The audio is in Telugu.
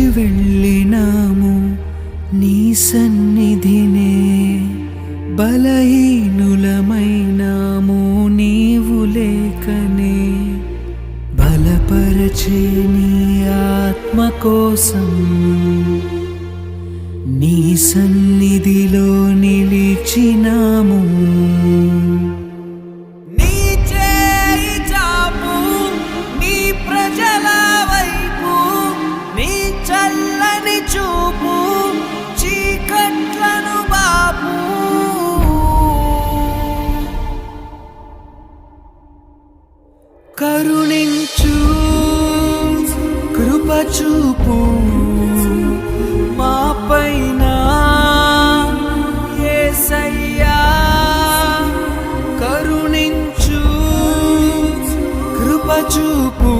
విడిచి వెళ్ళినాము? నీ సన్నిధినే బలహీనులమైనాము నీవు లేకనే. బలపరచే నీ ఆత్మ కోసం నీ సన్నిధిలో నిలిచినాము. కరుణించు కృపచూపు మాపైన. ఏసయ్యా కరుణించు కృపచూపు